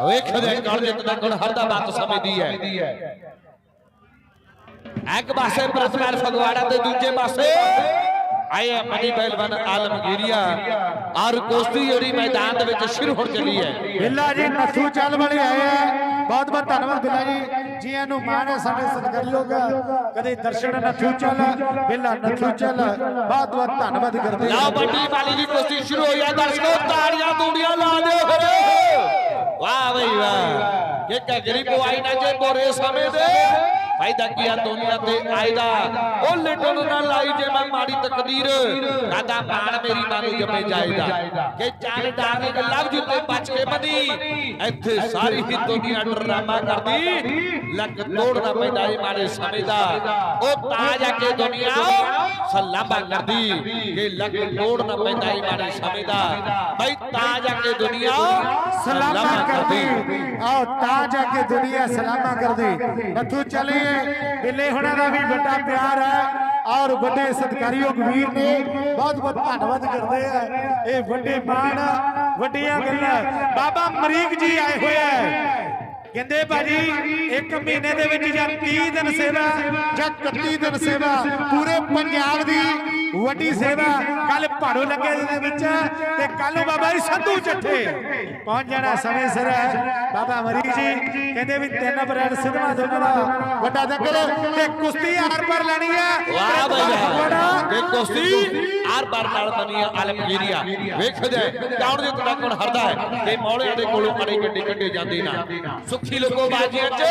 ਵੇਖਦੇ ਕੌਣ ਜਿੱਤਦਾ ਕੌਣ ਹਰਦਾ ਬਾਤ ਸਮਝਦੀ ਹੈ। ਇੱਕ ਪਾਸੇ ਪ੍ਰਤਪਾਲ ਫਗਵਾੜਾ ਤੇ ਦੂਜੇ ਪਾਸੇ ਆਏ ਮਨੀ ਪਹਿਲਵਾਨ ਆਲਮਗੀਰੀਆ। ਔਰ ਕੁਸ਼ਤੀ ਜਿਹੜੀ ਮੈਦਾਨ ਦੇ ਵਿੱਚ ਸ਼ੁਰੂ ਹੋਣ ਚੱਲੀ ਹੈ। ਬਿੱਲਾ ਜੀ ਨੱਥੂ ਚੱਲ ਵਾਲੇ ਆਏ ਆ। ਬਹੁਤ ਬਹੁਤ ਧੰਨਵਾਦ ਬਿੱਲਾ ਜੀ। ਜੀਆਂ ਨੂੰ ਮਾਣ ਹੈ ਸਾਡੇ ਸਤਿਕਾਰਯੋਗ ਕਦੇ ਦਰਸ਼ਨ ਨੱਥੂ ਚੱਲ ਬਿੱਲਾ ਨੱਥੂ ਚੱਲ। ਬਹੁਤ ਬਹੁਤ ਧੰਨਵਾਦ ਕਰਦੇ ਹਾਂ। ਲਓ ਵੱਡੀ ਬਾਲੀ ਦੀ ਕੁਸ਼ਤੀ ਸ਼ੁਰੂ ਹੋਈ ਹੈ। ਦਰਸ਼ਕੋ ਤਾੜੀਆਂ ਤੂੜੀਆਂ ਲਾ ਦਿਓ। ਫਿਰ ਵਾਹ ਬਈ ਵਾਹ ਕਿ ਕਗਰੀ ਪਵਾਈ ਨਾ ਜੇ ਬੋਰੇ ਸਮੇਂ ਦੇ ਫਾਇਦਾ ਕੀਆ ਦੁਨੀਆ ਤੇ ਆਇਦਾ ਉਹ ਲਿਟਣ ਨਾ ਲਾਈ ਜੇ ਮੈਂ ਮਾੜੀ ਤਕਦੀਰ। ਕਾਦਾ ਮਾਣ ਮੇਰੀ ਮਾਂ ਨੂੰ ਜੰਮੇ ਜਾਇਦਾ ਕਿ ਚਾਲ ਡਾਂਗੇ ਦੇ ਲਵ ਜੁੱਤੇ ਬਚ ਕੇ ਬਦੀ। ਇੱਥੇ ਸਾਰੀ ਹੀ ਦੁਨੀਆ ਡਰਾਮਾ ਕਰਦੀ। ਲੱਕ ਤੋੜਨਾ ਪੈਂਦਾ ਏ ਮਾੜੇ ਸਮੇਂ ਦਾ। ਉਹ ਤਾਂ ਜਾ ਕੇ ਦੁਨੀਆ ਸਲਾਮਾ ਕਰਦੀ। ਕਿ ਲੱਕ ਤੋੜਨਾ ਪੈਂਦਾ ਏ ਮਾੜੇ ਸਮੇਂ ਦਾ। ਬਈ ਤਾਂ ਜਾ ਕੇ ਦੁਨੀਆ ਸਲਾਮਾ ਕਰਦੀ। ਆਓ ਤਾਂ ਜਾ ਕੇ ਦੁਨੀਆ ਸਲਾਮਾ ਕਰਦੀ। ਨੱਥੂ ਚਲੇ ਬਿੱਲੇ ਹੁਣਾਂ ਦਾ ਵੀ ਵੱਡਾ ਪਿਆਰ ਹੈ। ਔਰ ਵੱਡੇ ਸਤਿਕਾਰਯੋਗ ਵੀਰ ਨੇ ਬਹੁਤ ਬਹੁਤ ਧੰਨਵਾਦ ਕਰਦੇ ਆ। ਇਹ ਵੱਡੇ ਮਾਣ, ਵੱਡੀਆਂ ਗੱਲਾਂ। ਬਾਬਾ ਮਰੀਕ ਜੀ ਆਏ ਹੋਏ ਆ। ਕਹਿੰਦੇ ਭਾਜੀ ਇੱਕ ਮਹੀਨੇ ਦੇ ਵਿੱਚ ਜਾਂ 30 ਦਿਨ ਸੇਵਾ ਜਾਂ 31 ਦਿਨ ਸੇਵਾ ਪੂਰੇ ਪੰਜਾਬ ਦੀ ਵੱਡੀ ਸੇਵਾ। ਕੱਲ ਭਾੜੋ ਲੱਗੇ ਦੇ ਵਿੱਚ ਤੇ ਕੱਲ ਨੂੰ ਬਾਬਾ ਜੀ ਸੰਧੂ ਚੱਠੇ ਪਹੁੰਚ ਜਾਣਾ ਸਮੇਂ ਸਿਰ। ਬਾਬਾ ਮਰੀਕ ਜੀ ਕਹਿੰਦੇ ਵੀ ਤਿੰਨ ਅਪ੍ਰੈਲ ਸਿਧਵਾ ਦੋਨਾਂ ਦਾ ਵੱਡਾ ਦੰਗਲ ਤੇ ਕੁਸ਼ਤੀ ਆਰ ਪਰ ਲੈਣੀ ਹੈ। ਵਾਹ ਬਈ ਵਾਹ। ਬੜਾ ਕਿ ਕੁਸ਼ਤੀ ਆਰ ਬਾਰ ਨਾਲ ਬਣੀ ਆਲਮਗੀਰੀਆ। ਵੇਖਦੇ ਕੌਣ ਜਿੱਤਦਾ ਕੌਣ ਹਰਦਾ ਹੈ। ਕਿ ਮੌਲਿਆਂ ਦੇ ਕੋਲੋਂ ਅੜੇ ਗੱਡੇ ਕੱਢੇ ਜਾਂਦੇ ਨਾ। ਸੁੱਖੀ ਲੋਕੋ ਬਾਜੀਆਂ 'ਚ।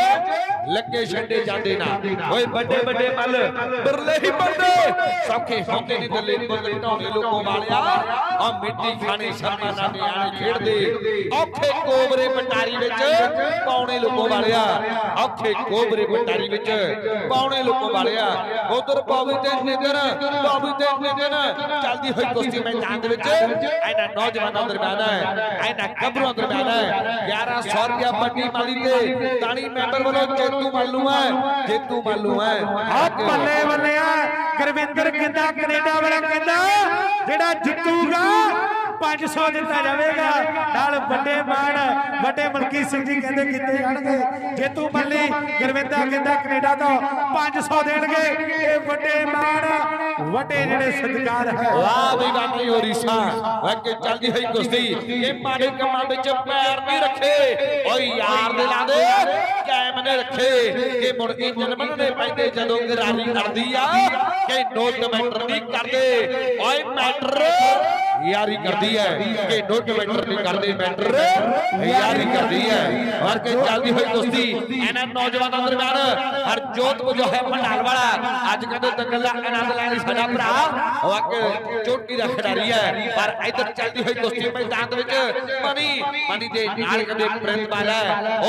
ਲੱਗੇ ਛੱਡੇ ਜਾਂਦੇ ਨਾ। ਓਏ ਵੱਡੇ ਵੱਡੇ ਮੱਲ ਬਿਰਲੇ ਹੀ ਮਰਦੇ ਸੌਖੇ ਹੁੰਦੇ ਨਹੀਂ ਦੱਲੇ ਬੁੱਲ ਢਾਉਣੇ ਲੋਕੋ ਵਾਲਿਆ। ਆ ਮਿੱਟੀ ਖਾਣੀ ਸ਼ਰਮਾ ਨਾ ਨਿਆਣੇ ਖੇਡਦੇ। ਔਖੇ ਕੋਬਰੇ ਪਟਾਰੀ ਵਿੱਚ ਪਾਉਣੇ ਲੋਕੋ ਵਾਲਿਆ। ਔਖੇ ਕੋਬਰੇ ਪਟਾਰੀ ਵਿੱਚ ਪਾਉਣੇ ਲੋਕੋ ਵਾਲਿਆ। ਉਧਰ ਪਾਵੀ ਤੇ ਨਿਗਰ ਪਾਵੀ ਤੇ ਨਿਗਰ ਚੱਲਦੀ ਹੋਈ ਕੁਸ਼ਤੀ ਮੈਦਾਨ ਦੇ ਵਿੱਚ। ਇਹਨਾਂ ਨੌਜਵਾਨਾਂ ਦਰਮਿਆਨ ਹੈ, ਇਹਨਾਂ ਗੱਭਰੂਆਂ ਦਰਮਿਆਨ ਹੈ। 1100 ਰੁਪਇਆ ਪੱਟੀ ਮਾਲੀ ਤੇ ਤਾਣੀ ਮੈਂਬਰ ਵੱਲੋਂ ਜੇਤੂ ਮਾਲੂ ਹੈ, ਜੇਤੂ ਮਾਲੂ ਹੈ। ਆ ਬੱਲੇ ਬੱਲੇ ਆ ਗੁਰਵਿੰਦਰ ਕਹਿੰਦਾ, ਕੈਨੇਡਾ ਵਾਲਾ ਕਹਿੰਦਾ, ਜਿਹੜਾ ਜਿੱਤੂਗਾ 500 ਦਿੱਤਾ ਜਾਵੇਗਾ। ਨਾਲ ਵੱਡੇ ਮਾਣ, ਵੱਡੇ ਮਲਕੀ ਸਿੰਘ ਜੀ ਕਹਿੰਦੇ ਕਿੱਥੇ ਜਾਣਗੇ ਜੇਤੂ ਮੱਲੀ ਗੁਰਵਿੰਦਰ ਕਹਿੰਦਾ ਕੈਨੇਡਾ ਤੋਂ 500 ਦੇਣਗੇ। ਇਹ ਵੱਡੇ ਮਾਣ, ਵੱਡੇ ਜਿਹੜੇ ਸਤਿਕਾਰ ਹੈ। ਵਾਹ ਵੀ ਬਾਬੀ ਹੋਰੀਸਾ ਵਾਕੇ ਚੱਲਦੀ ਹੋਈ ਕੁਸ਼ਤੀ। ਇਹ ਮਾੜੇ ਕੰਮਾਂ ਵਿੱਚ ਪੈਰ ਨਹੀਂ ਰੱਖੇ। ਓਏ ਯਾਰ ਦੇ ਲਾ ਦੇ ਕਾਇਮ ਨੇ ਰੱਖੇ। ਇਹ ਮੁੜ ਇੰਜਨ ਬੰਨਣੇ ਪੈਂਦੇ ਜਦੋਂ ਗਰਾਰੀ ਕਰਦੀ ਆ, ਕਿ ਨੋਟ ਮੈਟਰ ਨਹੀਂ ਕਰਦੇ। ਓਏ ਮੈਟਰ ਯਾਰੀ ਕਰਦੀ ਹੈ। ਕਿ ਨੋਟ ਮੈਟਰ ਨਹੀਂ ਕਰਦੇ ਮੈਟਰ ਯਾਰੀ ਕਰਦੀ ਹੈ। ਔਰ ਕਿ ਚੱਲਦੀ ਹੋਈ ਕੁਸ਼ਤੀ ਇਹਨਾਂ ਨੌਜਵਾਨਾਂ ਦਰਮਿਆਨ। ਹਰਜੋਤ ਜੋ ਹੈ ਭੰਡਾਲ ਵਾਲਾ ਅੱਜ ਕਹਿੰਦੇ ਦੰਗਲ ਦਾ ਆਨੰਦ ਲੈਣ ਸਾਡਾ ਭਰਾ। ਵਾਕ ਚੋਟੀ ਦਾ ਖਿਡਾਰੀ ਹੈ। ਪਰ ਇੱਧਰ ਚੱਲਦੀ ਹੋਈ ਕੁਸ਼ਤੀ ਮੈਦਾਨ ਦੇ ਵਿੱਚ ਮਨੀ ਮਨੀ ਦੇ ਨਾਲ ਕਹਿੰਦੇ ਪ੍ਰਿੰਸ ਵਾਲਾ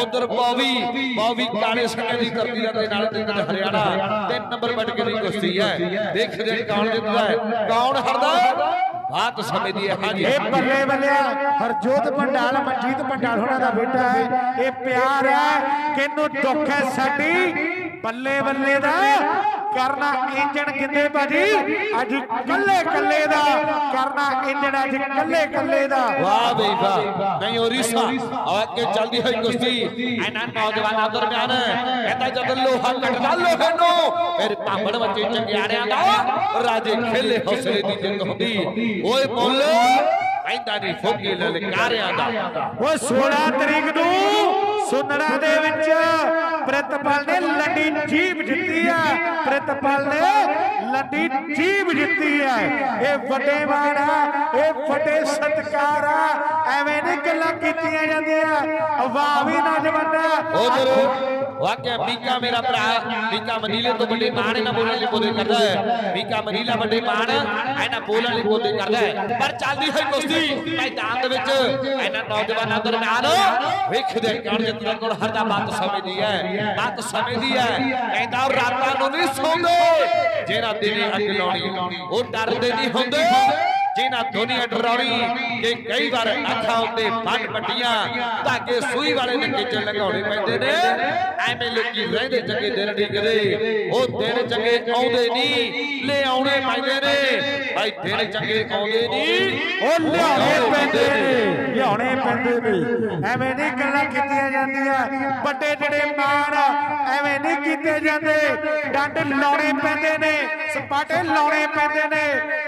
ਉਧਰ ਬੌਵੀ ਬੌਵੀ ਕਾਲੇ ਸੰਗੇ ਦੀ ਧਰਤੀ ਦਾ ਨਾਲ ਤੇ ਹਰਿਆਣਾ। ਤਿੰਨ ਨੰਬਰ ਵੱਡ ਕੇ ਦੀ ਕੁਸ਼ਤੀ ਹੈ। ਦੇਖਦੇ ਕੌਣ ਜਿੱਤਦਾ ਹੈ। ਕੌਣ ਹਰਦਾ? ਬਾਤ ਸਮੇਂ ਹੈ, ਹਾਂਜੀ। ਇਹ ਬੱਲੇ ਬੱਲਿਆ ਹਰਜੋਤ ਪੰਡਾਲ, ਮਨਜੀਤ ਪੰਡਾਲ ਹੋਣਾ ਦਾ ਬੇਟਾ ਹੈ। ਇਹ ਪਿਆਰ ਹੈ ਕਿਨੂੰ ਦੁੱਖ ਹੈ ਸਾਡੀ? ਬੱਲੇ ਬੱਲੇ ਦਾ ਕਰਨਾ ਇੰਜਣ ਕਿੰਨੇ ਭਾਜੀ? ਅੱਜ ਕੱਲੇ ਕੱਲੇ ਦਾ ਕਰਨਾ ਇੰਜਣ ਅੱਜ ਕੱਲੇ ਕੱਲੇ ਦਾ। ਵਾਹ ਬਈ ਵਾਹ। ਨਹੀਂ ਆ ਕੇ ਚੱਲਦੀ ਹੋਈ ਕੁਸ਼ਤੀ। ਇਹਨਾਂ ਨੌਜਵਾਨਾਂ ਦਰਮਿਆਨ ਕਹਿੰਦਾ ਜਦ ਲੋਹਾ ਕੱਟਦਾ ਲੋਹੇ ਨੂੰ। ਫਿਰ ਭਾਂਬੜ ਬੱਚੇ ਚੰਗਿਆੜਿਆਂ ਦਾ। ਰਾਜੇ ਖੇਲੇ ਹੌਸਲੇ ਦੀ ਜਿੰਦ ਹੁੰਦੀ। ਓਏ ਮੁੱਲ ਪੈਂਦਾ ਨਹੀਂ ਫੋਕੀ ਲਲਕਾਰਿਆਂ ਦਾ। ਉਹ 16 ਤਰੀਕ ਨੂੰ। ਸੁਨੜਾ ਦੇ ਵਿੱਚ ਪ੍ਰਿਤਪਾਲ ਨੇ ਲੰਡੀ ਜੀਬ ਜਿੱਤੀ ਆ। ਪ੍ਰਿਤਪਾਲ ਨੇ ਲੰਡੀ ਜੀਬ ਜਿੱਤੀ ਆ। ਇਹ ਵੱਡੇ ਮਾਣ ਆ, ਇਹ ਵੱਡੇ ਸਤਕਾਰ ਆ। ਐਵੇਂ ਨਹੀਂ ਗੱਲਾਂ ਕੀਤੀਆਂ ਜਾਂਦੀਆਂ। ਵਾਹ ਵੀ ਨਾ ਉਧਰ ਵਾਕਿਆ ਮੀਕਾ ਮੇਰਾ ਭਰਾ ਮੀਕਾ ਮਨੀਲੇ ਤੋਂ ਵੱਡੇ ਮਾਣ ਇਹਨਾਂ ਬੋਲਣ ਲਈ ਬੋਲੇ ਕਰਦਾ ਹੈ। ਮੀਕਾ ਮਨੀਲਾ ਵੱਡੇ ਮਾਣ ਇਹਨਾਂ ਬੋਲਣ ਲਈ ਬੋਲੇ ਕਰਦਾ ਹੈ। ਪਰ ਚੱਲਦੀ ਹੋਈ ਕੁਸ਼ਤੀ ਮੈਦਾਨ ਦੇ ਵਿੱਚ ਇਹਨਾਂ ਨੌਜਵਾਨਾਂ ਦਰਮਿਆਨ ਵੇਖਦੇ ਕੌਣ ਜਿੱਤਦਾ ਕੌਣ ਹਰਦਾ ਬਾਤ ਸਮਝਦੀ ਹੈ। ਬਾਤ ਸਮਝਦੀ ਹੈ। ਕਹਿੰਦਾ ਰਾਤਾਂ ਨੂੰ ਨਹੀਂ ਸੌਂਦੇ ਜਿਹੜਾ ਦਿਨੇ ਅੱਗ ਲਾਉਣੀ, ਉਹ ਡਰਦੇ ਨਹੀਂ ਹੁੰਦੇ। ਜਿਨ੍ਹਾਂ ਦੁਨੀਆ ਡਰਾਉਣੀ ਕਿ ਕਈ ਵਾਰ ਅੱਖਾਂ ਉੱਤੇ ਬੰਨ ਪੱਟੀਆਂ ਧਾਗੇ ਸੂਈ ਵਾਲੇ ਨੱਕੇ ਚ ਲਗਾਉਣੇ ਪੈਂਦੇ ਨੇ। ਐਵੇਂ ਲੋਕੀ ਰਹਿੰਦੇ ਚੰਗੇ ਦਿਨ ਡਿੱਗਦੇ ਉਹ ਦਿਨ ਚੰਗੇ ਆਉਂਦੇ ਨਹੀਂ ਲੈ ਆਉਣੇ ਪੈਂਦੇ ਨੇ। ਭਾਈ ਦਿਨ ਚੰਗੇ ਆਉਂਦੇ ਨਹੀਂ ਉਹ ਲਿਆਉਣੇ ਪੈਂਦੇ ਨੇ। ਲਿਆਉਣੇ ਪੈਂਦੇ ਨੇ। ਐਵੇਂ ਨਹੀਂ ਗੱਲਾਂ ਕੀਤੀਆਂ ਜਾਂਦੀਆਂ। ਵੱਡੇ ਜਿਹੜੇ ਮਾਣ ਐਵੇਂ ਨਹੀਂ ਕੀਤੇ ਜਾਂਦੇ। ਡੰਡ ਲਾਉਣੇ ਪੈਂਦੇ ਨੇ, ਸਪਾਟੇ ਲਾਉਣੇ ਪੈਂਦੇ ਨੇ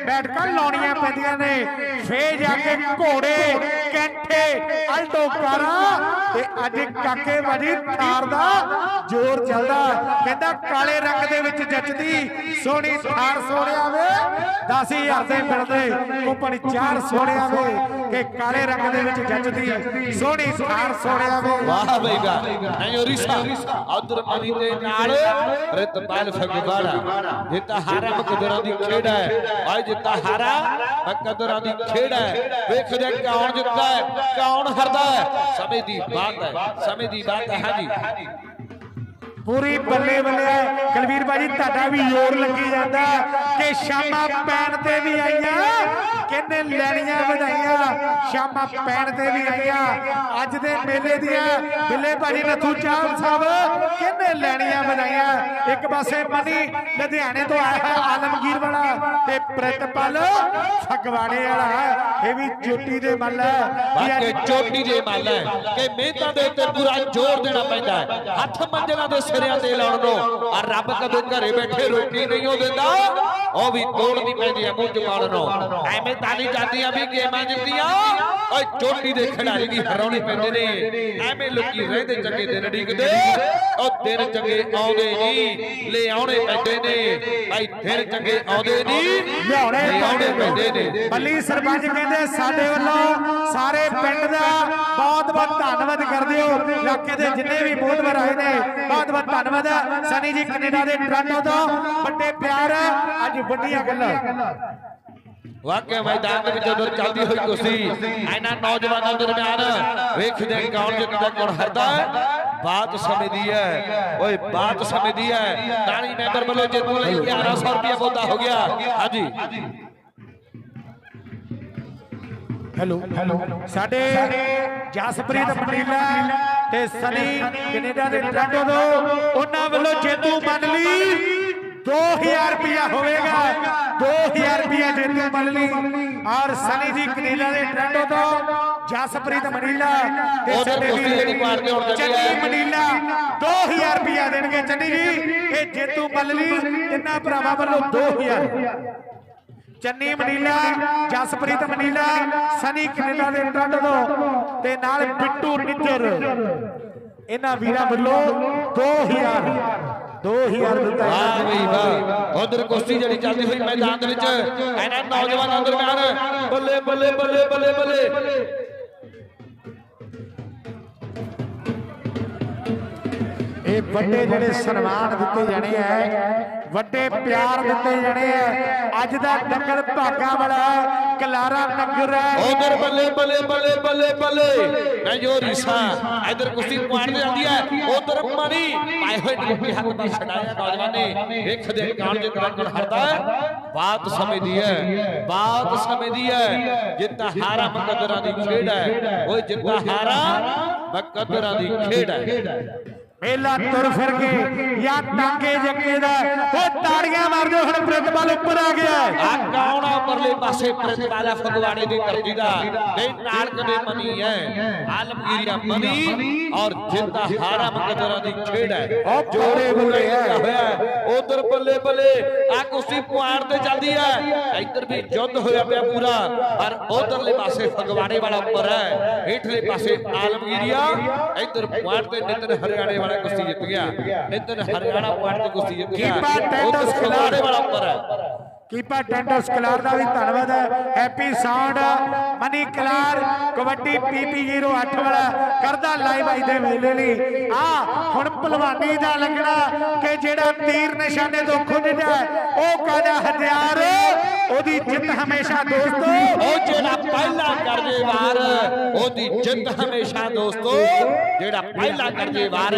ਬੈਠਕਾਂ ਲਾਉਣੀਆਂ ਪੈਂਦੀਆਂ ਨੇ। ਫੇਰ ਜਾ ਕੇ ਘੋੜੇ, ਕੈਂਠੇ ਅਲਟੋ ਕਾਰਾਂ ਤੇ ਅੱਜ ਕਾਕੇ ਵਾਲੀ ਥਾਰ ਦਾ ਜ਼ੋਰ ਚੱਲਦਾ। ਕਹਿੰਦਾ ਕਾਲੇ ਰੰਗ ਦੇ ਵਿੱਚ ਜੱਜਦੀ ਸੋਹਣੀ ਥਾਰ ਸੋਹਣਿਆ ਵੇ। 10000 ਦੇ ਮਿਲਦੇ ਕੋਪਣੀ ਚਾਰ ਸੋਹਣਿਆ ਵੇ ਕਿ ਕਾਲੇ ਰੰਗ ਦੇ ਵਿੱਚ ਜੱਜਦੀ ਸੋਹਣੀ ਥਾਰ ਸੋਹਣਿਆ ਵੇ। ਵਾਹ ਬਈ ਵਾਹ। ਨਹੀਂ ਰਿਸ਼ਾ ਉਧਰ ਮਨੀ ਦੇ ਨਾਲ। ਰਿਤਪਾਲ ਫਗਵਾੜਾ ਜਿੱਤਾ ਹਾਰਾ ਮਕਦਰਾਂ ਦੀ ਖੇਡ ਹੈ। ਭਾਈ ਜਿੱਤਾ ਹਾਰਾ ਮਕਦਰਾਂ ਦੀ ਖੇਡ ਹੈ। ਵੇਖਦੇ ਕੌਣ ਜਿੱਤਦਾ ਹੈ। ਕੌਣ ਹਾਰਦਾ ਹੈ। ਸਮੇਂ ਦੀ ਬਾਤ ਹੈ। ਸਮੇਂ ਦੀ ਬਾਤ ਹੈ। ਹਾਂਜੀ। ਪੂਰੀ ਬੱਲੇ ਬੱਲੇ ਹੈ। ਕੁਲਵੀਰ ਬਾਜੀ ਤੁਹਾਡਾ ਵੀ ਜ਼ੋਰ ਲੱਗੀ ਜਾਂਦਾ ਕਿ ਸ਼ਾਮਾਂ ਪੈਣ ਤੇ ਵੀ ਆਈਆਂ। ਕਿੰਨੇ ਲੈਣੀਆਂ ਵਧਾਈਆਂ। ਸ਼ਾਮਾਂ ਪੈਣ ਤੇ ਵੀ ਆਈਆਂ। ਅੱਜ ਦੇ ਮੇਲੇ ਦੀਆਂ ਬਿੱਲੇ ਬਾਜੀ ਨਥੂ ਚਾਹਲ ਸਾਹਿਬ ਕਿੰਨੇ ਲੈਣੀਆਂ ਵਧਾਈਆਂ। ਇੱਕ ਪਾਸੇ ਮਨੀ ਲੁਧਿਆਣੇ ਤੋਂ ਆਇਆ ਹੈ ਆਲਮਗੀਰ ਵਾਲਾ ਤੇ ਪ੍ਰਿਤਪਾਲ ਫਗਵਾੜੇ ਵਾਲਾ ਇਹ ਵੀ ਚੋਟੀ ਦੇ ਮੱਲ ਹੈ। ਬਾਕੀ ਚੋਟੀ ਦੇ ਮੱਲ ਹੈ ਕਿ ਮਿਹਨਤਾਂ ਦੇ ਉੱਤੇ ਪੂਰਾ ਜ਼ੋਰ ਦੇਣਾ ਪੈਂਦਾ ਹੈ। ਹੱਥ ਮੰਜਲਾਂ ਦੇ ਸਿਰਿਆਂ ਤੇ ਲਾਉਣ ਨੂੰ ਆ ਰੱਬ ਕਦੇ ਘਰੇ ਬੈਠੇ ਰੋਟੀ ਨਹੀਂ ਉਹ ਦਿੰਦਾ? ਉਹ ਵੀ ਤੋੜਨੀ ਪੈਂਦੀ ਹੈ ਮੂੰਹ ਜਮਾਨ ਨੂੰ ਐਵੇਂ ਤਾਂ ਨਹੀਂ ਜਾਂਦੀਆਂ ਵੀ ਗੇਮਾਂ ਜਿੱਤੀਆਂ। ਓਏ ਚੋਟੀ ਦੇ ਖਿਡਾਰੀ ਵੀ ਹਰਾਉਣੇ ਪੈਂਦੇ ਨੇ। ਐਵੇਂ ਲੋਕੀ ਰਹਿੰਦੇ ਚੰਗੇ ਦਿਨ ਡੀਕਦੇ ਉਹ ਦਿਨ ਚੰਗੇ ਆਉਂਦੇ ਨਹੀਂ। ਲੈ ਆਉਣੇ ਪੈਂਦੇ ਨੇ। ਭਾਈ ਦਿਨ ਚੰਗੇ ਆਉਂਦੇ ਨਹੀਂ। ਲਿਆਉਣੇ ਲਿਆਉਣੇ ਪੈਂਦੇ ਨੇ। ਬੱਲੀ ਸਰਪੰਚ ਕਹਿੰਦੇ ਸਾਡੇ ਵੱਲੋਂ ਸਾਰੇ ਪਿੰਡ ਦਾ ਬਹੁਤ ਬਹੁਤ ਧੰਨਵਾਦ ਕਰਦੇ ਹੋ। ਇਲਾਕੇ ਦੇ ਜਿੰਨੇ ਵੀ ਮੋਹਤਵਰ ਆਏ ਨੇ ਬਹੁਤ ਬਹੁਤ ਧੰਨਵਾਦ। ਸਨੀ ਜੀ ਕੈਨੇਡਾ ਦੇ ਟੋਰਾਂਟੋ ਤੋਂ। ਵੱਡੇ ਪਿਆਰ। ਅੱਜ ਵੱਡੀਆਂ ਗੱਲਾਂ। ਵਾਕਿਆ ਮੈਦਾਨ ਦੇ ਵਿੱਚ ਉਧਰ ਚੱਲਦੀ ਹੋਈ ਕੁਸ਼ਤੀ ਇਹਨਾਂ ਨੌਜਵਾਨਾਂ ਦਰਮਿਆਨ ਵੇਖਦੇ ਕੌਣ ਜਿੱਤਦਾ ਕੌਣ ਹਾਰਦਾ। ਹੈ ਬਾਤ ਸਮੇਂ ਦੀ ਹੈ। ਓਏ ਬਾਤ ਸਮੇਂ ਦੀ ਹੈ। ਟਾਣੀ ਮੈਂਬਰ ਵੱਲੋਂ ਜੇਤੂ ਲਈ 1100 ਰੁਪਏ ਬੋਦਾ ਹੋ ਗਿਆ। ਹਾਂਜੀ। ਹੈਲੋ ਸਾਡੇ ਜਸਪ੍ਰੀਤ ਮੰਡੀਲਾ ਤੇ ਸਨੀ ਕੈਨੇਡਾ ਦੇ ਟੋਰਾਂਟੋ ਤੋਂ ਉਹਨਾਂ ਵੱਲੋਂ ਜੇਤੂ ਮੰਨ ਲਈ। 2000 ਰੁਪਇਆ ਹੋਵੇਗਾ। 2000 ਰੁਪਇਆ ਜੇਤੂ ਲਈ ਔਰ ਸਨੀ ਜੀ ਕੈਨੇਡਾ ਦੇ ਟੋਰਾਂਟੋ ਤੋਂ ਜਸਪ੍ਰੀਤ ਮੰਡੀਲਾ ਤੇ ਸਾਡੇ ਕੁਸ਼ਤੀ ਜਿਹੜੀ ਪਾਰ ਕੇ ਹੁਣ ਚੱਲੀ। ਮੰਡੀਲਾ 2000 ਰੁਪਇਆ ਦੇਣਗੇ ਚੰਨੀ ਜੀ। ਇਹ ਜੇਤੂ ਲਈ ਤਿੰਨਾਂ ਭਰਾਵਾਂ ਵੱਲੋਂ 2000 Channi Manila Jaspreet Manila Sunny Canada ਦੇ ਟਰੰਡ ਤੋਂ ਤੇ ਨਾਲ ਬਿੱਟੂ ਨਿੱਜਰ। ਇਹਨਾਂ ਵੀਰਾਂ ਵੱਲੋਂ 2000 2000 ਦਿੱਤਾ ਵਾਹ ਬਈ ਵਾਹ ਉਧਰ ਕੁਸ਼ਤੀ ਜਿਹੜੀ ਚੱਲਦੀ ਹੋਈ ਮੈਦਾਨ ਦੇ ਵਿੱਚ। ਇਹਨਾਂ ਨੌਜਵਾਨਾਂ ਦਰਮਿਆਨ ਬੱਲੇ ਬੱਲੇ ਬੱਲੇ ਬੱਲੇ ਬੱਲੇ। ਇਹ ਵੱਡੇ ਜਿਹੜੇ ਸਨਮਾਨ ਦਿੱਤੇ ਜਾਣੇ ਆ ਵੱਡੇ ਪਿਆਰ ਦਿੱਤੇ ਜਾਣੇ ਆ। ਅੱਜ ਦਾ ਨੰਗਲ ਭਾਗਾ ਵਾਲਾ ਹੈ, ਕਲਾਰਾ ਨੰਗਰ ਹੈ। ਉਧਰ ਬੱਲੇ ਬੱਲੇ ਬੱਲੇ ਬੱਲੇ ਬੱਲੇ। ਮੈਂ ਜੋ ਰੀਸਾ ਇਧਰ ਕੁਸ਼ਤੀ ਪੁਆੜ ਦੇ ਜਾਂਦੀ ਹੈ ਉਧਰ ਮਣੀ ਪਾਏ ਹੋਏ ਟੋਪੀ ਹੱਥ ਪਰ ਛਡਾਇਆ ਨੌਜਵਾਨ। ਨੇ ਵੇਖਦੇ ਕੌਣ ਜਿੱਤ ਕੌਣ ਹਰਦਾ ਬਾਤ ਸਮੇਂ ਦੀ ਹੈ ਬਾਤ ਸਮੇਂ ਦੀ ਹੈ। ਜਿੱਤਾ ਹਾਰਾ ਮੁਕੱਦਰਾਂ ਦੀ ਖੇਡ ਹੈ ਓਏ ਜਿੱਤਾ ਹਾਰਾ ਮੁਕੱਦਰਾਂ ਦੀ ਖੇਡ ਹੈ। ਮੇਲਾ ਤੁਰ ਫਿਰ ਕੇ ਜਾਂ ਟਾਂਗੇ ਜੱਗੇ ਦਾ ਉਹ ਤਾੜੀਆਂ ਮਾਰ ਦਿਓ ਹੁਣ ਪ੍ਰਿਤਪਾਲ ਉੱਪਰ ਆ ਗਿਆ। ਆ ਕੌਣ ਆ ਪਰਲੇ ਪਾਸੇ? ਪ੍ਰਿਤਪਾਲਾ ਫਗਵਾੜੇ ਦੀ ਧਰਤੀ ਦਾ। ਤੇ ਨਾਲ ਕਦੇ ਮਨੀ ਹੈ। ਆਲਮਗੀਰੀਆ ਮਨੀ ਔਰ ਜਿੰਦਾ ਹਾਰਾ ਮੁਕੱਦਰਾਂ ਦੀ ਖੇਡ ਹੈ। ਉਹ ਜੋੜੇ ਬੁੱਲੇ ਹੈ। ਹੋਇਆ ਉਧਰ ਬੱਲੇ ਬੱਲੇ ਆ ਕੁਸ਼ਤੀ ਪੁਆੜ ਤੇ ਚੱਲਦੀ ਹੈ। ਇੱਧਰ ਵੀ ਜੁੱਧ ਹੋਇਆ ਪਿਆ ਪੂਰਾ ਪਰ ਉਧਰਲੇ ਪਾਸੇ ਫਗਵਾੜੇ ਵਾਲਾ ਉੱਪਰ ਹੈ। ਹੇਠਲੇ ਪਾਸੇ ਆਲਮਗੀਰੀਆ ਇੱਧਰ ਪੁਆੜ ਤੇ ਨਿਤਨ ਹਰਿਆਣੇ ਵਾਲਾ ਕੁਸ਼ਤੀ ਜਿੱਤ ਗਿਆ। ਨਿਤਨ ਹਰਿਆਣਾ ਪੁਆੜ ਤੇ ਕੁਸ਼ਤੀ ਜਿੱਤ ਗਿਆ। ਕੀਪਾ ਟੈਂਡਰ ਉਧਰ ਫਗਵਾੜੇ ਵਾਲਾ ਉੱਪਰ ਹੈ। ਕੀਪਰ ਟੈਂਡਰਸ ਕਲਾਰ ਦਾ ਵੀ ਧੰਨਵਾਦ ਹੈ। Happy sound Mani Kalar kabaddi PP 08 ਵਾਲਾ ਕਰਦਾ ਲਾਈਵ ਅੱਜ ਦੇ ਮੇਲੇ ਲਈ। ਆ ਹੁਣ ਪਹਿਲਵਾਨੀ ਦਾ ਲੱਗਣਾ ਕਿ ਜਿਹੜਾ ਤੀਰ ਨਿਸ਼ਾਨੇ ਤੋਂ ਖੁੱਜ ਜਾਏ ਉਹ ਕਾਦਾ ਹਥਿਆਰ। ਹਮੇਸ਼ਾ ਦੋਸਤੋ। ਉਹ ਜਿਹੜਾ ਪਹਿਲਾ ਕਰ ਜੇ ਵਾਰ ਉਹਦੀ ਜਿੱਤ ਹਮੇਸ਼ਾ ਦੋਸਤੋ। ਜਿਹੜਾ ਪਹਿਲਾ ਕਰ ਜੇ ਵਾਰ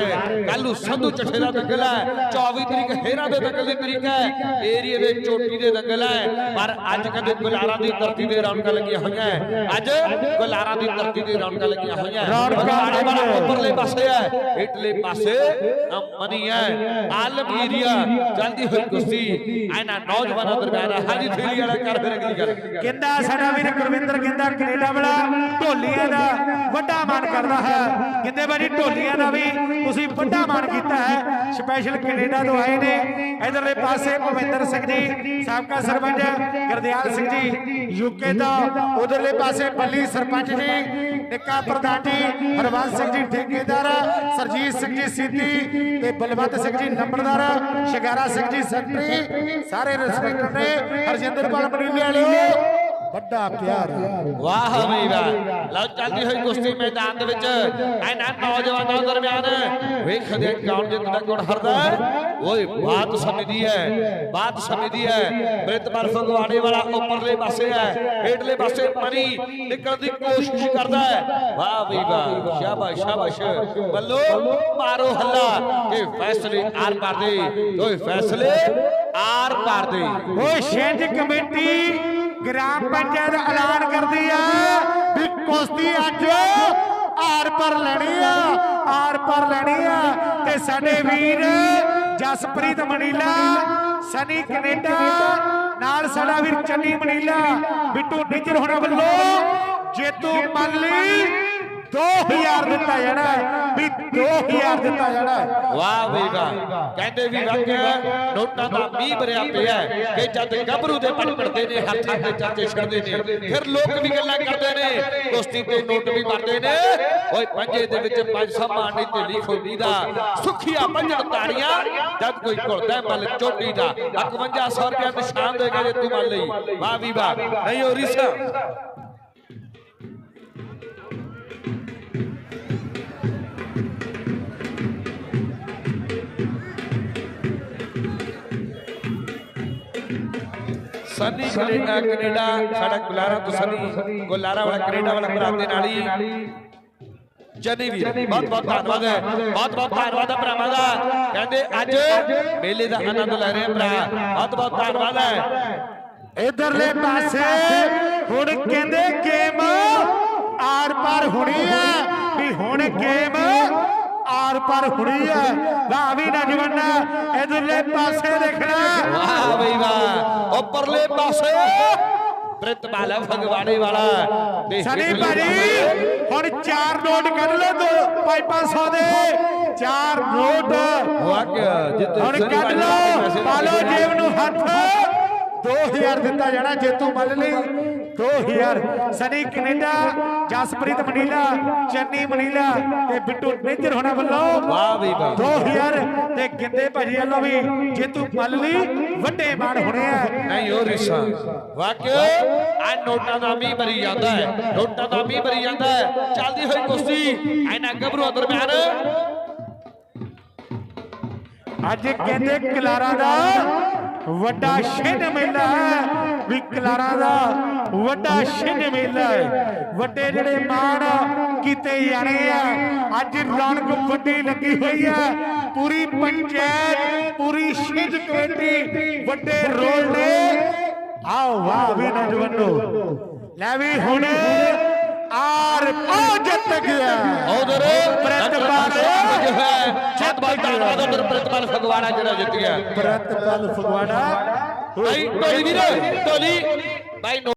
ਕੱਲ ਨੂੰ ਸੰਧੂ ਚੱਠੇ ਦਾ ਦੰਗਲ ਹੈ 24 ਤਰੀਕ ਹੇਰਾਂ ਦੇ ਦੰਗਲ ਦੀ ਤਰੀਕ ਹੈ ਏਰੀਏ ਦੇ ਚੋਟੀ ਦੇ ਦੰਗਲ ਹੈ। ਪਰ ਅੱਜ ਕਦੇ ਗੁਲਾਰਾਂ ਦੀ ਧਰਤੀ ਦੇ ਰੌਣਕਾਂ ਲੱਗੀਆਂ ਹੋਈਆਂ। ਅੱਜ ਗੁਲਾਰਾਂ ਦੀ ਧਰਤੀ ਦੇ ਰੌਣਕਾਂ ਲੱਗੀਆਂ ਹੋਈਆਂ ਬਰਨਾਲੇ ਵਾਲਾ। ਉੱਪਰਲੇ ਪਾਸੇ ਹੈ। ਇਟਲੇ ਪਾਸੇ ਮਨੀ ਹੈ। ਆਲਮਗੀਰੀਆ ਚਲਦੀ ਹੋਈ ਕੁਸ਼ਤੀ। ਇਹਨਾਂ ਨੌਜਵਾਨਾਂ ਦਰਮਿਆਨ। ਹਾਜੀ ਥੀਲੀ ਵਾਲਾ ਕਰ ਫਿਰ ਗੱਲ ਕਹਿੰਦਾ ਸਾਡਾ ਵੀਰ ਗੁਰਵਿੰਦਰ ਕਹਿੰਦਾ ਕੈਨੇਡਾ ਵਾਲਾ ਢੋਲੀਆਂ ਦਾ ਵੱਡਾ ਮਾਨ ਕਰਦਾ ਹੈ। ਕਹਿੰਦੇ ਬਾਜੀ ਢੋਲੀਆਂ ਦਾ ਵੀ ਤੁਸੀਂ ਵੱਡਾ ਮਾਨ ਕੀਤਾ ਹੈ। ਸਪੈਸ਼ਲ ਕੈਨੇਡਾ ਤੋਂ ਆਏ ਨੇ। ਇਧਰਲੇ ਪਾਸੇ ਭਵਿੰਦਰ ਸਿੰਘ ਜੀ ਸਾਬਕਾ ਸਰਪੰਚ ਗੁਰਦਿਆਲ ਸਿੰਘ ਜੀ ਯੂਕੇ ਤੋਂ। ਉਧਰਲੇ ਪਾਸੇ ਬੱਲੀ ਸਰਪੰਚ ਜੀ ਨਿੱਕਾ ਪ੍ਰਧਾਨ ਹਰਵੰਸ ਸਿੰਘ ਜੀ ਠੇਕੇਦਾਰ, ਸਰਜੀਤ ਸਿੰਘ ਜੀ ਸੀਤੀ ਤੇ ਬਲਵੰਤ ਸਿੰਘ ਜੀ ਨੰਬਰਦਾਰ, ਸ਼ਿਗਾਰਾ ਸਿੰਘ ਜੀ ਸੈਕਟਰੀ, ਸਾਰੇ ਰਿਸਪੈਕਟ ਨੇ ਹਰਜਿੰਦਰ ਪਾਲ ਮਨੀਲੇ ਵਾਲਿਓ ਵੱਡਾ ਪਿਆਰ। ਵਾਹ ਬਈ ਵਾਹ। ਲਓ, ਚੱਲਦੀ ਹੋਈ ਕੁਸ਼ਤੀ ਮੈਦਾਨ ਦੇ ਵਿੱਚ। ਇਹਨਾਂ ਨੌਜਵਾਨਾਂ ਦਰਮਿਆਨ ਵੇਖਦੇ ਕੌਣ ਜਿੱਤਦਾ, ਕੌਣ ਹਾਰਦਾ। ਓਏ, ਬਾਤ ਸਮਝਦੀ ਹੈ। ਬਾਤ ਸਮਝਦੀ ਹੈ। ਪ੍ਰਿਤਪਾਲ ਫਗਵਾੜੇ ਵਾਲਾ ਉੱਪਰਲੇ ਪਾਸੇ ਹੈ। ਹੇਠਲੇ ਪਾਸੇ ਮਨੀ ਨਿਕਲਣ ਦੀ ਕੋਸ਼ਿਸ਼ ਕਰਦਾ ਹੈ। ਵਾਹ ਬਈ ਵਾਹ, ਸ਼ਾਬਾਸ਼ ਸ਼ਾਬਾਸ਼। ਬੱਲੋ, ਮਾਰੋ ਹੱਲਾ ਕਿ ਫੈਸਲੇ ਆਰ ਪਾਰ ਦੇ। ਓਏ, ਫੈਸਲੇ ਆਰ ਪਾਰ ਦੇ। ਓਏ ਛਿੰਝ ਕਮੇਟੀ ਗ੍ਰਾਮ ਪੰਚਾਇਤ ਐਲਾਨ ਕਰਦੀ ਆ ਵੀ ਕੁਸ਼ਤੀ ਅੱਜ ਆਰ ਪਰ ਲੈਣੀ ਆ, ਆਰ ਪਰ ਲੈਣੀ ਆ। ਤੇ ਸਾਡੇ ਵੀਰ ਜਸਪ੍ਰੀਤ ਮਨੀਲਾ ਸਨੀ ਕੈਨੇਡਾ ਨਾਲ ਸਾਡਾ ਵੀਰ ਚੰਨੀ ਮਨੀਲਾ। ਬਿੱਟੂ ਨਿੱਜਰ ਹੋਣਾ ਵੱਲੋਂ ਜੇਤੂ ਮੰਨ ਲਈ 2000 ਦਿੱਤਾ ਜਾਣਾ ਵੀ 2000 ਦਿੱਤਾ ਜਾਣਾ ਵਾਹ ਬਈ ਵਾਹ ਕਹਿੰਦੇ ਵੀ ਵਾਕਿਆ ਨੋਟਾਂ ਦਾ ਮੀਂਹ ਭਰਿਆ ਪਿਆ ਕਿ ਜਦ ਗੱਭਰੂ ਦੇ ਪੜ ਪੜਦੇ ਨੇ, ਹੱਥਾਂ ਤੇ ਚਾਚੇ ਛੜਦੇ ਨੇ, ਫਿਰ ਲੋਕ ਵੀ ਗੱਲਾਂ ਕਰਦੇ ਨੇ। ਕੁਸ਼ਤੀ ਤੇ ਨੋਟ ਵੀ ਮਾਰਦੇ ਨੇ। ਓਏ ਪੰਜੇ ਦੇ ਵਿੱਚ ਪੰਜ ਸਮਾਨ ਨਹੀਂ ਤੇ ਲਿਖ ਹੁੰਦੀ ਸੁਖੀਆ ਪੰਜਣ ਤਾੜੀਆਂ, ਜਦ ਕੋਈ ਘੁਲਦਾ ਮਲ ਚੋਟੀ ਦਾ। 5100 ਰੁਪਇਆ ਨਿਸ਼ਾਨ ਦੇਗਾ ਜੇ ਤੂੰ ਮੰਨ ਲਈ। ਵਾਹ ਵੀ ਵਾਹ। ਨਹੀਂ ਹੋ ਰਿਸਾ। ਸਨੀ ਕੈਨੇਡਾ ਕੈਨੇਡਾ ਸਾਡਾ ਗੁਲਾਰਾ ਤੋਂ ਸਨੀ ਗੁਲਾਰਾ ਵਾਲਾ ਕੈਨੇਡਾ ਵਾਲਾ ਭਰਾ ਦੇ ਨਾਲ ਹੀ। ਜਨੀ ਵੀਰ ਬਹੁਤ ਬਹੁਤ ਧੰਨਵਾਦ ਹੈ ਬਹੁਤ ਬਹੁਤ ਧੰਨਵਾਦ ਹੈ ਭਰਾਵਾਂ ਦਾ। ਕਹਿੰਦੇ ਅੱਜ ਮੇਲੇ ਦਾ ਆਨੰਦ ਲੈ ਰਹੇ ਭਰਾ। ਬਹੁਤ ਬਹੁਤ ਧੰਨਵਾਦ ਹੈ। ਇਧਰਲੇ ਪਾਸੇ ਹੁਣ ਕਹਿੰਦੇ ਗੇਮ ਆਰ ਪਾਰ ਹੋਣੀ ਆ। ਵੀ ਹੁਣ ਗੇਮ ਆਰ ਪਾਰ ਹੋਣੀ ਆ। ਵਾਹ ਵੀ ਨੌਜਵਾਨਾ ਇਧਰਲੇ ਪਾਸੇ ਦੇਖਣਾ। ਵਾਹ ਬਈ ਵਾਹ। ਉੱਪਰਲੇ ਪਾਸੇ। ਪ੍ਰਿਤਪਾਲ ਫਗਵਾੜੇ ਵਾਲਾ। ਸਨੀ ਭਾਜੀ ਹੁਣ ਚਾਰ ਨੋਟ ਕੱਢ ਲਓ ਦੋ 500 ਦੇ। ਚਾਰ ਨੋਟ। ਜਿੱਤ ਹੁਣ ਕੱਢ ਲਓ ਪਾ ਲਓ ਜੇਬ ਨੂੰ ਹੱਥ। 2000 ਦਿੱਤਾ ਜਾਣਾ ਜੇ ਤੂੰ ਮੰਨ ਲਈ। 2000 Sunny Canada Jaspreet Manila Channi Manila ਤੇ ਬਿੱਟੂ ਨੇਜਰ ਹੋਣਾ ਵੱਲੋਂ ਵਾਹ ਬਈ ਵਾਹ। 2000 ਤੇ ਗਿੰਦੇ ਭਾਜੀ ਵੱਲੋਂ ਵੀ ਜੇ ਤੂੰ ਮੰਨ ਲਈ ਵੱਡੇ ਮਾਣ ਹੋਣੇ ਆ। ਨਹੀਂ ਹੋ ਰਿਸਾ ਵਾਕਿਆ ਆ ਨੋਟਾਂ ਦਾ ਮੀਂਹ ਭਰੀ ਜਾਂਦਾ ਹੈ ਨੋਟਾਂ ਦਾ ਮੀਂਹ ਭਰੀ ਜਾਂਦਾ ਹੈ। ਚੱਲਦੀ ਹੋਈ ਕੁਸ਼ਤੀ ਇਹਨਾਂ ਗੱਭਰੂ ਦਰਮਿਆਨ। ਅੱਜ ਕਹਿੰਦੇ ਕਲਾਰਾ ਦਾ ਵੱਡਾ ਛਿੰਨ ਮੇਲਾ ਹੈ। ਵੀ ਕਲਾਰਾ ਦਾ ਵੱਡਾ ਛਿੰਨ ਮੇਲਾ ਹੈ। ਵੱਡੇ ਜਿਹੜੇ ਮਾਣ ਕੀਤੇ ਜਾਣੇ ਆ। ਅੱਜ ਰੌਣਕ ਵੱਡੀ ਲੱਗੀ ਹੋਈ ਹੈ। ਪੂਰੀ ਪੰਚਾਇਤ, ਪੂਰੀ ਛਿੰਝ ਕਮੇਟੀ, ਵੱਡੇ ਰੋਲ ਨੇ। ਆਓ ਵਾਹ ਵੀ ਨੌਜਵਾਨੋ। ਲੈ ਵੀ ਹੁਣ ਆਰ ਪਾ ਜਿੱਤ ਗਿਆ। ਉਧਰ ਪ੍ਰਿਤਪਾਲ ਜੋ ਹੈ। ਬਹੁਤ ਬਹੁਤ ਧੰਨਵਾਦ ਉਧਰ ਪ੍ਰਿਤਪਾਲ ਫਗਵਾੜਾ ਜਿਹੜਾ ਜਿੱਤ ਗਿਆ। ਪ੍ਰਿਤਪਾਲ ਫਗਵਾੜਾ। ਭਾਈ ਢੋਲੀ ਵੀਰ ਢੋਲੀ ਭਾਈ